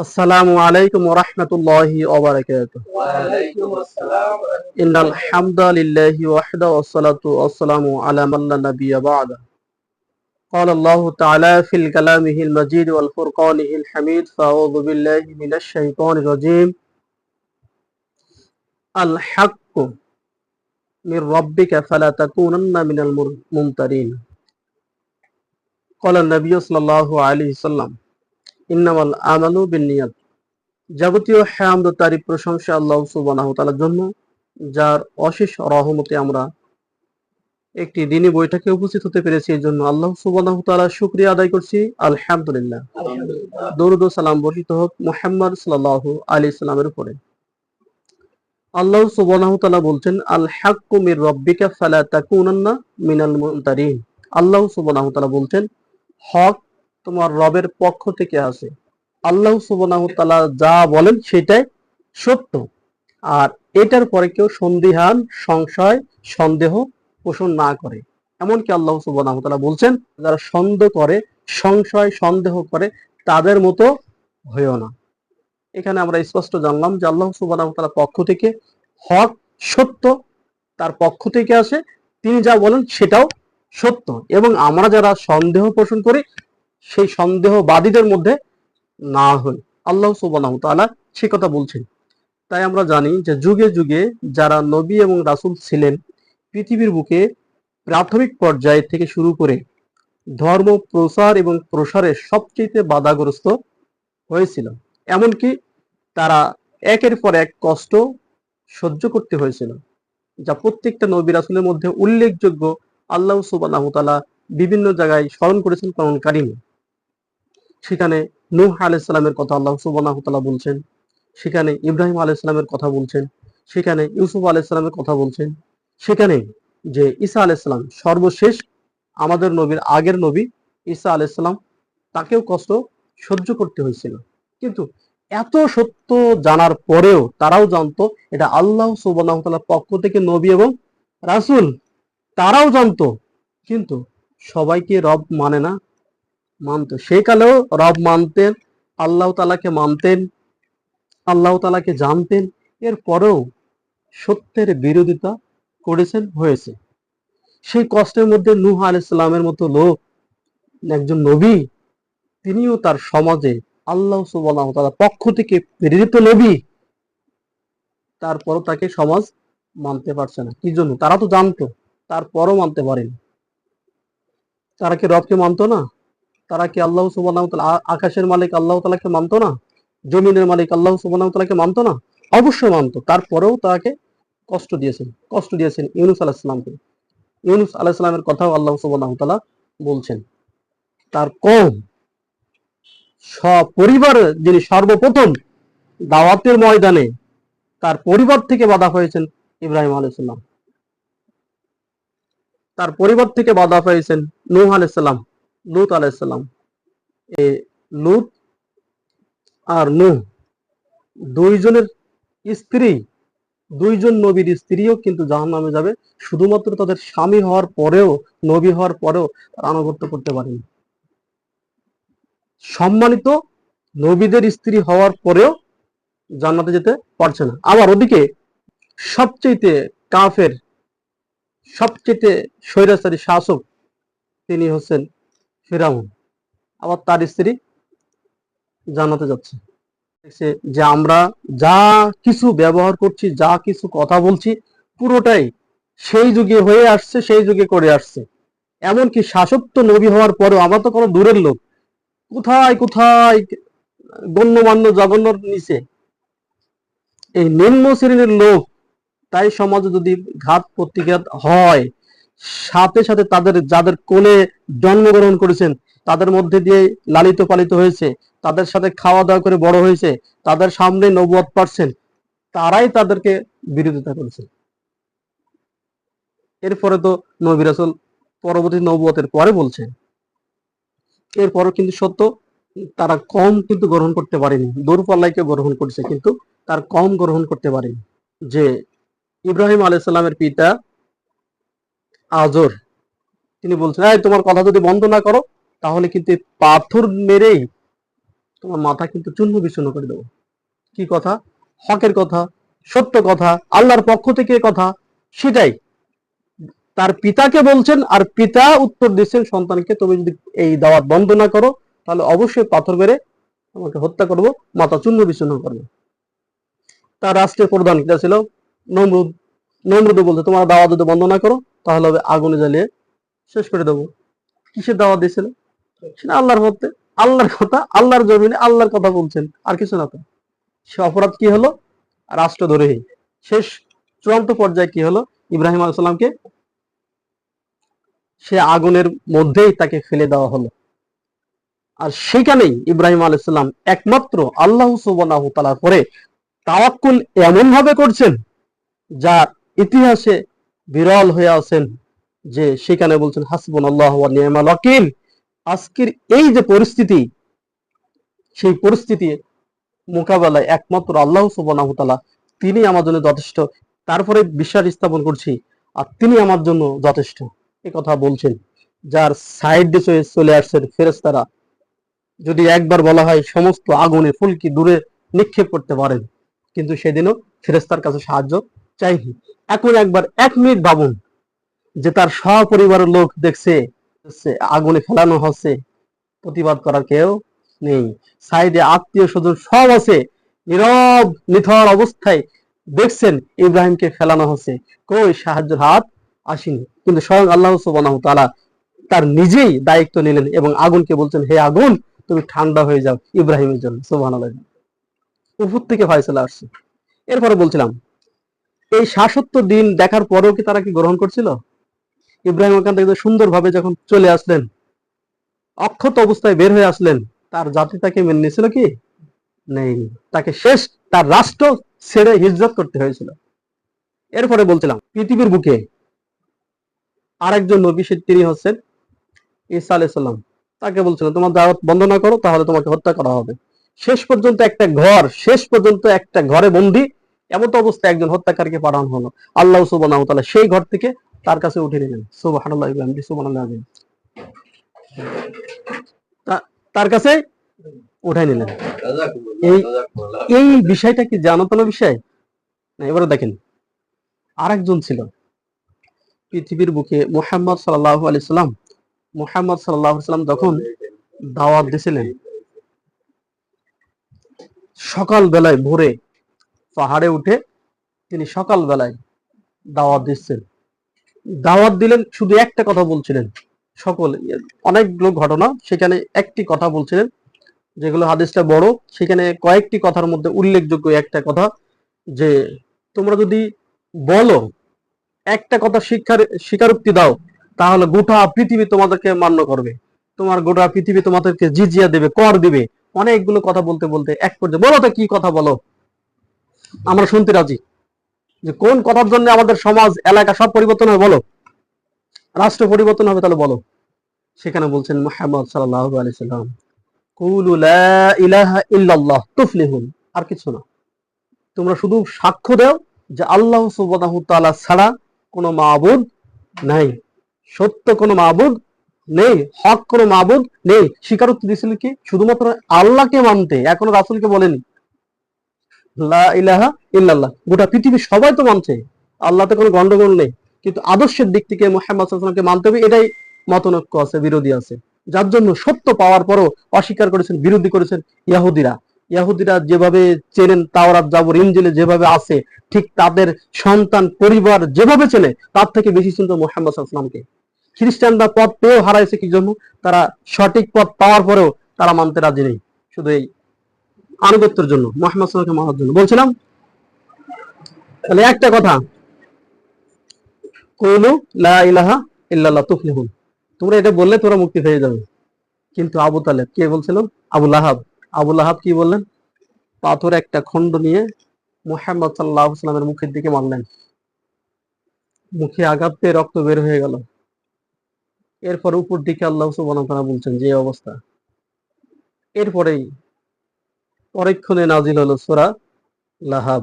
السلام عليكم ورحمة الله وبركاته. وعليكم السلام ورحمة الله إن الحمد لله وحده والصلاة والسلام على من النبي بعد. قال الله تعالى في كلامه المجيد والفرقانه الحميد فأعوذ بالله من الشيطان الرجيم. الحق من ربك فلا تكونن من الممترين. قال النبي صلى الله عليه وسلم ইন্নামাল আমালু বিনিয়াত যাবতীয় হ্যামদ তারিফ প্রশংসা আল্লাহ সুবহানাহু তাআলার জন্য যার অশেষ রহমতে আমরা একটি দিনী বৈঠকে উপস্থিত হতে পেরেছি। এই জন্য আল্লাহ সুবহানাহু তাআলা শুকরিয়া আদায় করছি। আলহামদুলিল্লাহ। দরুদ সালাম বর্ষিত হোক মুহাম্মদ সাল্লামের উপরে। আল্লাহ সুবহানাহু তাআলা বলছেন আল হাক্কু মির রাব্বিকা ফালা তাকুনান্না মিনাল মুমতারিন আল্লাহ সুবহানাহু তাআলা বলছেন হক তোমার রবের পক্ষ থেকে আসে। আল্লাহ সুবহানাহু তাআলা যা বলেন সেটাই সত্য। আর এটার পরে কেউ সন্দিহান, সংশয়, সন্দেহ পোষণ না করে। এমনকি আল্লাহ সুবহানাহু তাআলা বলছেন, যারা সন্দেহ করে, সংশয়, সন্দেহ করে, তাদের মতো হয়েও না। এখানে আমরা স্পষ্ট জানলাম যে আল্লাহ সুবহানাহু তাআলার পক্ষ থেকে হক সত্য, তার পক্ষ থেকে আসে। তিনি যা বলেন সেটাও সত্য। এবং আমরা যারা সন্দেহ পোষণ করি সেই সন্দেহবাদীদের মধ্যে না হই। আল্লাহ সুবহানাহু তাআলা সে কথা বলছেন। তাই আমরা জানি যে যুগে যুগে যারা নবী এবং রাসুল ছিলেন, পৃথিবীর বুকে প্রাথমিক পর্যায় থেকে শুরু করে ধর্ম প্রসার এবং প্রসারে সবচেয়ে বাধাগ্রস্ত হয়েছিল। এমনকি তারা একের পর এক কষ্ট সহ্য করতে হয়েছিল, যা প্রত্যেকটা নবী রাসুলের মধ্যে উল্লেখযোগ্য আল্লাহ তাআলা বিভিন্ন জায়গায় স্মরণ করেছেন কোরআন কারিমে। সেখানে নূহ আলাইহিস সালামের কথা আল্লাহ তাআলা বলছেন, সেখানে ইব্রাহিম আলাইহিস সালামের কথা বলছেন, সেখানে ইউসুফ আলাইহিস সালামের কথা বলছেন, সেখানে যে ঈসা আলাইহিস সালাম সর্বশেষ আমাদের নবীর আগের নবী ঈসা আলাইহিস সালাম তাকেও কষ্ট সহ্য করতে হয়েছিল। কিন্তু এত সত্য জানার পরেও তারাও জানতো এটা আল্লাহ সুবহানাহু তাআলার পক্ষ থেকে নবী এবং রাসুল, তারাও জানতো, কিন্তু সবাইকে রব মানে না মানতো। সেই কালেও রব মানতেন, আল্লাহ তালাকে মানতেন, আল্লাহ তালাকে জানতেন। এর পরেও সত্যের বিরোধিতা করেছেন, হয়েছে। সেই কষ্টের মধ্যে নূহ আলাইসাল্লামের মতো লোক, একজন নবী, তিনিও তার সমাজে আল্লাহ ওয়া পক্ষ থেকে প্রেরিত নবী, তারপরও তাকে সমাজ মানতে পারছে না। কি জন্য? তারা তো জানতো, তারপরও মানতে পারেনি। তারা কি রবকে মানতো না? তারা কি আল্লাহ আ- আকাশের মালিক আল্লাহ তালাকে মানতো না? জমিনের মালিক আল্লাহ সুবহানাহু ওয়া মানতো না? অবশ্যই মানতো। তারপরেও তাকে কষ্ট দিয়েছেন কষ্ট দিয়েছেন ইউনুস আলাইহিস সালামকে ইউনুস আলাইহিস সালামের কথাও আল্লাহ তাআলা বলছেন। তার কম পরিবার যিনি সর্বপ্রথম দাওয়াতের ময়দানে তার পরিবার থেকে বাধা হয়েছেন ইব্রাহিম আলাইসাল্লাম তার পরিবার থেকে বাধা পেয়েছেন নূহ আলাইসাল্লাম লুত আলাইসাল্লাম এ লুত আর নূহ দুইজনের স্ত্রী, দুইজন নবীর স্ত্রীও কিন্তু জাহান নামে যাবে। শুধুমাত্র তাদের স্বামী হওয়ার পরেও, নবী হওয়ার পরেও আনুগত্য করতে পারেনি। সম্মানিত নবীদের স্ত্রী হওয়ার পরেও জান্নাতে যেতে পারছে না। আবার ওদিকে সবচেয়ে কাফের সবচেয়ে স্বৈরাচারী শাসক তিনি হচ্ছেন ফিরাউন, আবার তার স্ত্রী জান্নাতে যাচ্ছে। যে আমরা যা কিছু ব্যবহার করছি, যা কিছু কথা বলছি, পুরোটাই সেই যুগে হয়ে আসছে, সেই যুগে করে আসছে। এমনকি শাসক তো নবী হওয়ার পরেও আমরা তো কোনো দূরের লোক। কোথায় কোথায় গণ্যমান্য জঘন্যর নিচে? এই নিম্ন শ্রেণির লোক, তাই সমাজে যদি ঘাত প্রতিঘাত হয় সাথে সাথে তাদের, যাদের কোলে জন্মগ্রহণ করেছেন, তাদের মধ্যে দিয়ে লালিত পালিত হয়েছে, তাদের সাথে খাওয়া দাওয়া করে বড় হয়েছে, তাদের সামনে নবুয়াত পারছেন, তারাই তাদেরকে বিরোধিতা করেছে। এরপরে তো নবী রাসূল পরবর্তী নবুয়তের পরে বলছেন, এরপরও কিন্তু সত্য, তারা কম কিন্তু গ্রহণ করতে পারেনি দূরপাল্লাইকে গ্রহণ করছে, কিন্তু তার কম গ্রহণ করতে পারেনি। যে ইব্রাহিম আলাইসাল্লামের পিতা আজর। তিনি বলছেন, এই, তোমার কথা যদি বন্ধ না করো, তাহলে কিন্তু পাথর মেরেই তোমার মাথা কিন্তু চূর্ণ বিচূর্ণ করে দেবো। কি কথা? হকের কথা, সত্য কথা, আল্লাহর পক্ষ থেকে কথা, সেটাই। তার পিতাকে বলছেন, আর পিতা উত্তর দিচ্ছেন সন্তানকে, তুমি যদি এই দাওয়াত বন্ধ না করো, তাহলে অবশ্যই পাথর মেরে তোমাকে হত্যা করব, মাথা চূর্ণ বিচূর্ণ করব। তার রাষ্ট্রীয় প্রধান ছিল? নমরুদ নমরুদ বলতে তোমার দাওয়াত যদি বন্ধ না করো তাহলে হবে আগুনে জ্বালিয়ে শেষ করে দেবো। কিসের দাওয়াত দিয়েছিল? সেটা আল্লাহর মধ্যে, আল্লাহর কথা, আল্লাহর জমিনে আল্লাহর কথা বলছেন, আর কিছু না তো। সে অপরাধ কি হলো? রাষ্ট্রদ্রোহী শেষ চূড়ান্ত পর্যায়ে কি হলো? ইব্রাহিম আলাইসাল্লামকে সে আগুনের মধ্যেই তাকে ফেলে দেওয়া হলো। আর সেখানেই ইব্রাহিম আলাইসাল্লাম একমাত্র আল্লাহ সুবনাহু তাআলার পরে তাওয়াক্কুল এমন ভাবে করছেন যা ইতিহাসে বিরল হয়ে আছেন যে সেখানে বলছেন হাসবুন আল্লাহ নিয়ামাল ওয়াকিল। আজকের এই যে পরিস্থিতি, সেই পরিস্থিতি মোকাবেলায় একমাত্র আল্লাহ সুবনাহু তাআলা, তিনি আমার জন্য যথেষ্ট। তারপরে বিশ্বাস স্থাপন করছি, আর তিনি আমার জন্য যথেষ্ট। এ কথা বলছেন, যার সাইড দিয়ে চলে আসছেন ফেরেস্তারা যদি একবার বলা হয়, সমস্ত আগুনে, ফুলকি দূরে নিক্ষেপ করতে পারেন। কিন্তু সেদিনও ফেরেস্তার কাছে সাহায্য চাইনি এখন একবার এক মিনিট ভাবুন যে তার সপরিবারের লোক দেখছে আগুনে ফেলানো হচ্ছে, প্রতিবাদ করার কেউ নেই। সাইডে আত্মীয় স্বজন সব আছে, নীরব, নিথর অবস্থায় দেখছেন ইব্রাহিমকে ফেলানো হচ্ছে। কই সাহায্যের হাত আসেনি। কিন্তু স্বয়ং আল্লাহ সুবহানাহু তাআলা তার নিজেই দায়িত্ব নিলেন এবং আগুনকে বলছেন, হে আগুন, তুমি ঠান্ডা হয়ে যাও ইব্রাহিমের জন্য। সুবহানাল্লাহ। উপর থেকে ফয়সালা আসছে। এরপরে বলছিলাম এই শাসত্ব দিন দেখার পরেও কি তারা কি গ্রহণ করছিল? ইব্রাহিম ওখান থেকে সুন্দরভাবে যখন চলে আসলেন, অক্ষত অবস্থায় বের হয়ে আসলেন, তার জাতি তাকে মেনে নিয়েছিল কি? নেই। তাকে শেষ, তার রাষ্ট্র ছেড়ে হিজরত করতে হয়েছিল। এরপরে বলছিলাম, পৃথিবীর বুকে আরেকজন নবী তিনি হচ্ছেন ঈসা আলাইসাল্লাম তাকে বলছিল, তোমার দাওয়াত বন্ধ না করো, তাহলে তোমাকে হত্যা করা হবে। শেষ পর্যন্ত একটা ঘর, শেষ পর্যন্ত একটা ঘরে বন্দি এমন তো অবস্থায় একজন হত্যাকারীকে পাঠানো হলো। আল্লাহ তাআলা সেই ঘর থেকে তার কাছে উঠে নিলেন। তা- তার কাছে উঠাই নিলেন। এই- এই বিষয়টা কি জানাতনা বিষয়? না, এবারে দেখেন। আরেকজন ছিল। পৃথিবীর বুকে মোহাম্মদ সাল্লাহ আলি সাল্লাম। মোহাম্মদ সাল্লাহ সাল্লাম যখন দাওয়াত দিছিলেন সকাল বেলায় ভোরে পাহাড়ে উঠে তিনি সকাল বেলায় দাওয়াত দিচ্ছেন। দাওয়াত দিলেন, শুধু একটা কথা বলছিলেন। সকল, অনেকগুলো ঘটনা, সেখানে একটি কথা বলছিলেন, যেগুলো হাদিসটা বড়। সেখানে কয়েকটি কথার মধ্যে উল্লেখযোগ্য একটা কথা, যে তোমরা যদি বলো, একটা কথা শিক্ষার, স্বীকারোক্তি দাও, তাহলে গোটা পৃথিবী তোমাদেরকে মান্য করবে। তোমার গোটা পৃথিবী তোমাদেরকে জিজিয়া দেবে, কর দিবে। অনেকগুলো কথা বলতে বলতে এক পর্যায়ে, বলো তো কি কথা বলো? আমরা শুনতে রাজি। যে কোন কথার জন্য আমাদের সমাজ, এলাকা সব পরিবর্তন হবে বলো? রাষ্ট্র পরিবর্তন হবে তাহলে বলো। সেখানে বলছেন মোহাম্মদ সাল্লাহ আলি সাল্লাম ইল্লাল্লাহ তুফলিহুন। আর কিছু না। তোমরা শুধু সাক্ষ্য দাও যে আল্লাহ সুবহানাহু তাআলা ছাড়া কোনো মাবুদ নাই। সত্য কোনো মাবুদ নেই, হক কোনো মাবুদ নেই। স্বীকারোক্তি দিয়েছিল কি? শুধুমাত্র আল্লাহকে মানতে, এখনও রাসূলকে বলেনি। ইল্লাল্লাহ। গোটা পৃথিবীর সবাই তো মানছে। আল্লাহতে কোনো গন্ডগোল নেই। কিন্তু আদর্শের দিক থেকে মোহাম্মদ সাল্লামকে মানতে হবে, এটাই মতনৈক্য আছে, বিরোধী আছে। যার জন্য সত্য পাওয়ার পরও অস্বীকার করেছেন, বিরোধী করেছেন ইয়াহুদিরা। ইয়াহুদিরা যেভাবে চেনেন, তাওরাত, জাবর, ইনজিলে যেভাবে আছে, ঠিক তাদের সন্তান, পরিবার যেভাবে চেনে, তার থেকে বেশি চিন্তা মোহাম্মদ সাল্লামকে খ্রিস্টানরা পথ পেয়েও হারাইছে কি জন্য? তারা সঠিক পথ পাওয়ার পরেও তারা মানতে রাজি নেই। শুধু এই আনুগত্যের জন্য, মোহাম্মদ সাল্লামকে মানার জন্য। বলছিলাম, তাহলে একটা কথা, কৌলু লা ইলাহা ইল্লাল্লাহ তুফলিহুন। তোমরা এটা বললে তোমরা মুক্তি পেয়ে যাবে। কিন্তু আবু তালেব কে বলছিল? আবু লাহাব। আবু লাহাব কি বললেন? পাথর একটা খণ্ড নিয়ে মুহাম্মদ সাল্লাহ সাল্লামের মুখের দিকে মারলেন। মুখে আঘাত পেয়ে রক্ত বের হয়ে গেল। এরপর উপর দিকে আল্লাহ ওয়া তাআলা বলছেন, যে অবস্থা। এরপরেই পরক্ষণে নাজিল হলো সূরা লাহাব।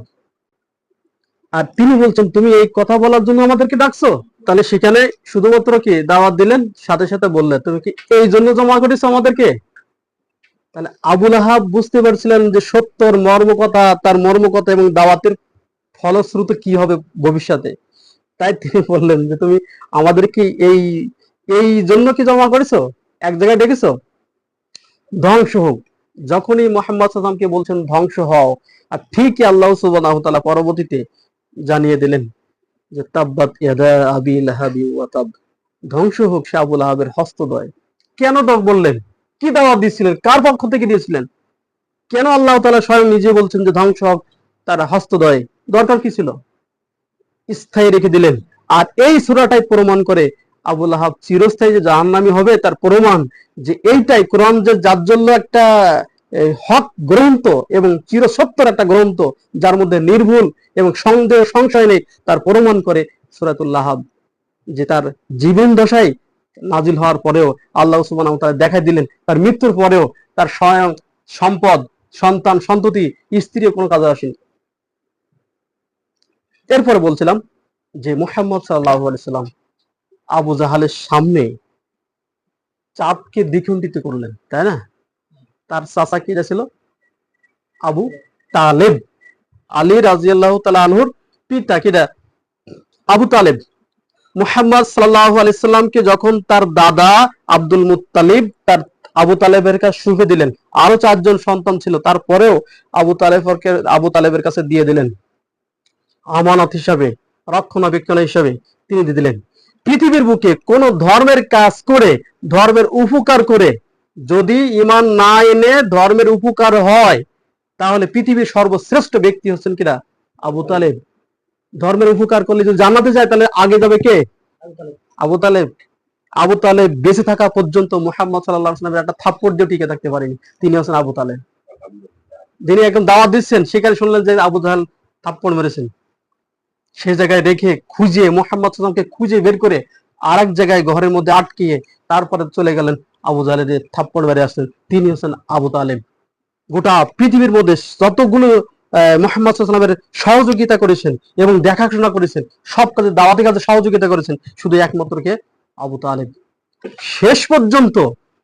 আর তিনি বলছেন, তুমি এই কথা বলার জন্য আমাদেরকে ডাকছো? তাহলে সেখানে শুধুমাত্র কি দাওয়াত দিলেন, সাথে সাথে বললে তুমি কি এই জন্য জমা করেছ আমাদেরকে? তাহলে আবুল আহাব বুঝতে পারছিলেন যে সত্যর মর্মকথা, তার মর্মকথা এবং দাওয়াতের ফলশ্রুত কি হবে ভবিষ্যতে। তাই তিনি বললেন যে, তুমি আমাদের কি এই এই জন্য কি জমা করেছ? এক জায়গায় ডেকেছো? ধ্বংস হোক। যখনই মোহাম্মদ সাল্লামকে বলছেন ধ্বংস হও, আর ঠিকই আল্লাহ সুবহানাহু ওয়া তাআলা পরবর্তীতে জানিয়ে দিলেন যে, তাব্বাত ইয়াদা আবি লাহাবি ওয়া তাব। ধ্বংস হোক সে আবুল আহাবের হস্তদয়। কেন তক বললেন? কি দাওয়াত দিয়েছিলেন? কার পক্ষ থেকে দিয়েছিলেন? কেন আল্লাহ তাআলা স্বয়ং নিজে বলছেন যে, ধ্বংস হোক তার হস্তদয়? দরকার কি ছিল? স্থায়ী রেখে দিলেন। আর এই সূরাটাই প্রমাণ করে আবুল আহাব চিরস্থায়ী যে জাহান্নামী হবে, তার প্রমাণ যে এইটাই কোরআন যে যার জন্য একটা হক গ্রন্থ এবং চিরসত্যর একটা গ্রন্থ, যার মধ্যে নির্ভুল এবং সন্দেহ, সংশয় নেই, তার প্রমাণ করে সুরাতুল্লাহ যে তার জীবন দশায় নাজিল হওয়ার পরেও আল্লাহ তাআলা দেখাই দিলেন, তার মৃত্যুর পরেও তার স্বয়ং সম্পদ, সন্তান, সন্ততি স্ত্রীও কোনো কাজে আসেনি। এরপরে বলছিলাম যে মুহাম্মদ সাল্লাল্লাহু আলাইহি সাল্লাম আবু জাহালের সামনে চাঁদকে দ্বিখণ্ডিত করলেন, তাই না? তার চাচা কি ছিল? আবু তালেব। আলী রাজিয়াল্লাহ তালা আনহুর পিতা কিরা আবু তালেব। মুহাম্মদ সাল্লাহ আলাইসাল্লামকে যখন তার দাদা আব্দুল মুত্তালিব, তার আবু তালেবের কাছে সুফে দিলেন, আরও চারজন সন্তান ছিল, তারপরেও আবু তালেবকে, আবু তালেবের কাছে দিয়ে দিলেন। আমানত হিসাবে, রক্ষণাবেক্ষণ হিসাবে তিনি দিয়ে দিলেন। পৃথিবীর বুকে কোন ধর্মের কাজ করে, ধর্মের উপকার করে যদি ইমান না এনে ধর্মের উপকার হয়, তাহলে পৃথিবীর সর্বশ্রেষ্ঠ ব্যক্তি হচ্ছেন কিনা? আবু তালেব। ধর্মের উপকার করলে যদি জানাতে যায়, তাহলে আগে যাবে কে? আবু তালেব। আবু তালেব বেঁচে থাকা পর্যন্ত মুহাম্মদ সাল্লাহ সাল্লামের একটা থাপ্পড় দিয়ে টিকে থাকতে পারেনি। তিনি হচ্ছেন আবু তালেব। যিনি একদম দাওয়াত দিচ্ছেন, সেখানে শুনলেন যে আবু জাহাল থাপ্পড় মেরেছেন। সে জায়গায় রেখে খুঁজে মোহাম্মদ সাল্লামকে খুঁজে বের করে আর এক জায়গায় ঘরের মধ্যে আটকিয়ে তারপরে চলে গেলেন আবু জাহেলের থাপ্পড় বেড়ে আসলেন। তিনি হচ্ছেন আবু তালেব। গোটা পৃথিবীর মধ্যে যতগুলো মোহাম্মদ সাল্লামের সহযোগিতা করেছেন এবং দেখাশোনা করেছেন, সব কাজে দাওয়াতি কাজে সহযোগিতা করেছেন, শুধু একমাত্র কে? আবু তালেব। শেষ পর্যন্ত,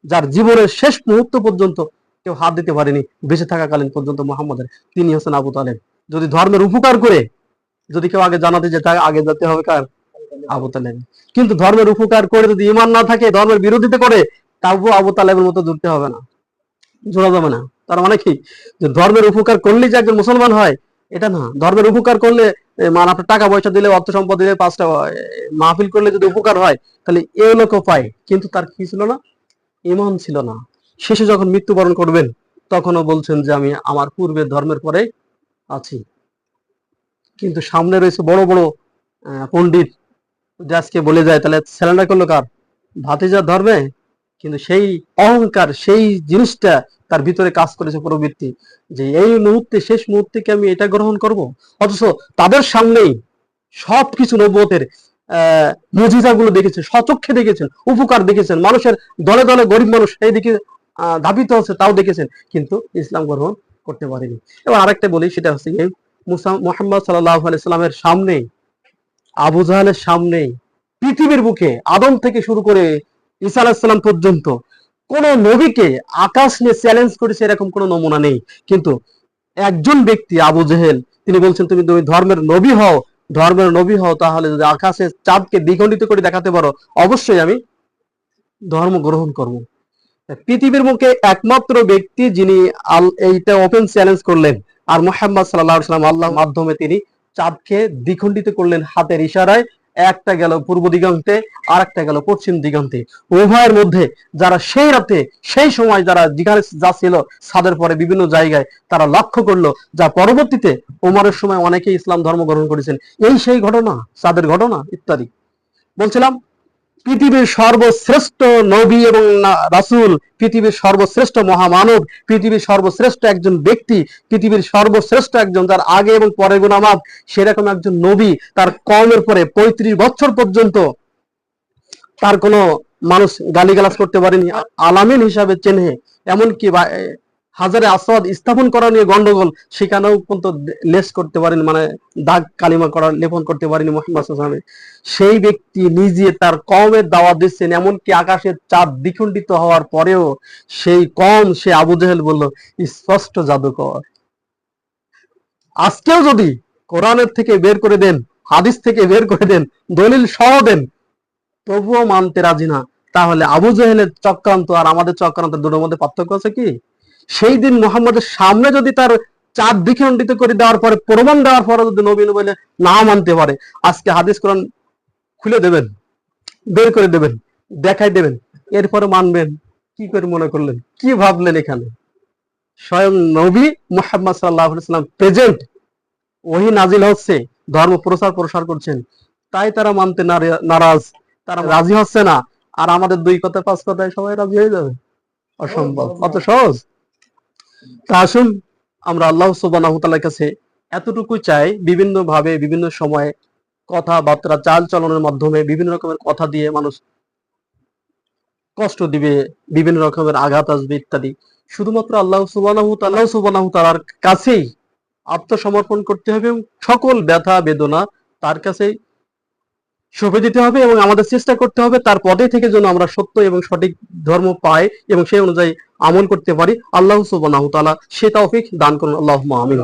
যার জীবনের শেষ মুহূর্ত পর্যন্ত কেউ হাত দিতে পারেনি, বেঁচে থাকাকালীন পর্যন্ত মোহাম্মদের। তিনি হচ্ছেন আবু তালেব। যদি ধর্মের উপকার করে যদি কেউ আগে জানাতে যে তাকে আগে যেতে হবে, কার? আবু তালেব। কিন্তু ধর্মের উপকার করে যদি ইমান না থাকে, ধর্মের বিরোধিতা করে তাও আবু তালেবের মতো জুড়তে হবে না। জোড়া যাবে না। তার মানে কি? যে ধর্মের উপকার করলেই যে একজন মুসলমান হয়, এটা না। ধর্মের উপকার করলে মানে আপনার টাকা পয়সা দিলে, অর্থ সম্পদ দিলে, পাঁচটা মাহফিল করলে যদি উপকার হয়, তাহলে এ লোকও পায়। কিন্তু তার কি ছিল না? ইমান ছিল না। শেষে যখন মৃত্যুবরণ করবেন, তখনও বলছেন যে, আমি আমার পূর্বের ধর্মের পরে আছি। কিন্তু সামনে রয়েছে বড় বড় পণ্ডিত আজকে বলে যায়, তাহলে স্যালেন্ডার করল কার? ভাতিজার ধর্মে? কিন্তু সেই অহংকার, সেই জিনিসটা তার ভিতরে কাজ করেছে প্রবৃত্তি, যে এই মুহূর্তে, শেষ মুহূর্তে কি আমি এটা গ্রহণ করব? অথচ তাদের সামনেই সবকিছু নবতের আহ, মজিজাগুলো দেখেছেন সচক্ষে দেখেছেন, উপকার দেখেছেন, মানুষের দলে দলে গরিব মানুষ এই দিকে ধাবিত হচ্ছে, তাও দেখেছেন, কিন্তু ইসলাম গ্রহণ করতে পারেনি। এবার আরেকটা বলি, সেটা হচ্ছে মোহাম্মদ সাল্লাহ সাল্লামের সামনে আবু জাহালের সামনে পৃথিবীর বুকে আদম থেকে শুরু করে ঈসা আলাহিসাল্লাম পর্যন্ত কোন নবীকে আকাশ নিয়ে চ্যালেঞ্জ করেছে এরকম কোনো নমুনা নেই। কিন্তু একজন ব্যক্তি, আবু জেহেল, তিনি বলছেন, তুমি তুমি ধর্মের নবী হও, ধর্মের নবী হও, তাহলে যদি আকাশে চাঁদকে দ্বিখণ্ডিত করে দেখাতে পারো, অবশ্যই আমি ধর্ম গ্রহণ করব। পৃথিবীর মুখে একমাত্র ব্যক্তি যিনি এইটা ওপেন চ্যালেঞ্জ করলেন। আর মোহাম্মদ সাল্লাম আল্লাহর মাধ্যমে তিনি চাঁদকে দ্বিখণ্ডিত করলেন হাতের ইশারায়। একটা গেল পূর্ব দিগন্তে আর একটা গেল পশ্চিম দিগন্তে। উভয়ের মধ্যে যারা সেই রাতে, সেই সময় যারা যেখানে যা ছিল ছাদের পরে বিভিন্ন জায়গায় তারা লক্ষ্য করল যা পরবর্তীতে ওমরের সময় অনেকেই ইসলাম ধর্ম গ্রহণ করেছেন। এই সেই ঘটনা চাঁদের ঘটনা ইত্যাদি। বলছিলাম পৃথিবীর সর্বশ্রেষ্ঠ নবী এবং রাসূল, পৃথিবীর সর্বশ্রেষ্ঠ মহামানব, পৃথিবীর সর্বশ্রেষ্ঠ একজন ব্যক্তি, পৃথিবীর সর্বশ্রেষ্ঠ একজন যার আগে এবং পরে গুণামাপ, সেরকম একজন নবী তার কমের পরে পঁয়ত্রিশ বছর পর্যন্ত তার কোনো মানুষ গালিগালাজ করতে পারেনি আলামিন হিসাবে চেনে এমনকি হাজারে আসওয়াদ স্থাপন করা নিয়ে গন্ডগোল, সেখানেও কিন্তু লেস করতে পারেন মানে দাগ কালিমা করা, লেপন করতে পারেনি মোহাম্মদ ওয়াসাল্লাম। সেই ব্যক্তি নিজে তার কমের দাওয়াত দিচ্ছেন, এমনকি আকাশের চাঁদ দ্বিখণ্ডিত হওয়ার পরেও সেই কম সে আবু জেহেল বলল, স্পষ্ট জাদুকর। আজকেও যদি কোরআনের থেকে বের করে দেন, হাদিস থেকে বের করে দেন, দলিল সহ দেন, তবুও মানতে রাজি না। তাহলে আবু জেহেলের চক্রান্ত আর আমাদের চক্রান্ত দুটোর মধ্যে পার্থক্য আছে কি? সেই দিন মোহাম্মদের সামনে যদি তার চাঁদ দ্বিখণ্ডিত করে দেওয়ার পরে, প্রমাণ দেওয়ার পরে যদি নবীন বলে না মানতে পারে, আজকে হাদিস কোরআন খুলে দেবেন, বের করে দেবেন, দেখাই দেবেন এরপরে মানবেন, কি করে মনে করলেন, কি ভাবলেন এখানে? স্বয়ং নবী মোহাম্মদ সাল্লাহ সাল্লাম প্রেজেন্ট ওহি নাজিল হচ্ছে, ধর্ম প্রচার প্রসার করছেন, তাই তারা মানতে নারে- নারাজ, তারা রাজি হচ্ছে না, আর আমাদের দুই কথা পাঁচ কথায় সবাই রাজি হয়ে যাবে। অসম্ভব, অত সহজ। তা আসুন, আমরা আল্লাহ তাআলার কাছে এতটুকু চাই বিভিন্ন ভাবে বিভিন্ন সময়ে কথাবার্তা চাল চলনের মাধ্যমে বিভিন্ন রকমের কথা দিয়ে মানুষ কষ্ট দিবে, বিভিন্ন রকমের আঘাত আসবে ইত্যাদি। শুধুমাত্র আল্লাহ সুবহানাহু তাআলা সুবহানাহু তাআলার কাছেই আত্মসমর্পণ করতে হবে এবং সকল ব্যথা, বেদনা তার কাছেই সঁপে দিতে হবে এবং আমাদের চেষ্টা করতে হবে তার পদে থেকে যেন আমরা সত্য এবং সঠিক ধর্ম পাই এবং সেই অনুযায়ী আমল করতে পারি। আল্লাহ সুবাহ সে তৌফিক দান করুন। আল্লাহ আমিন।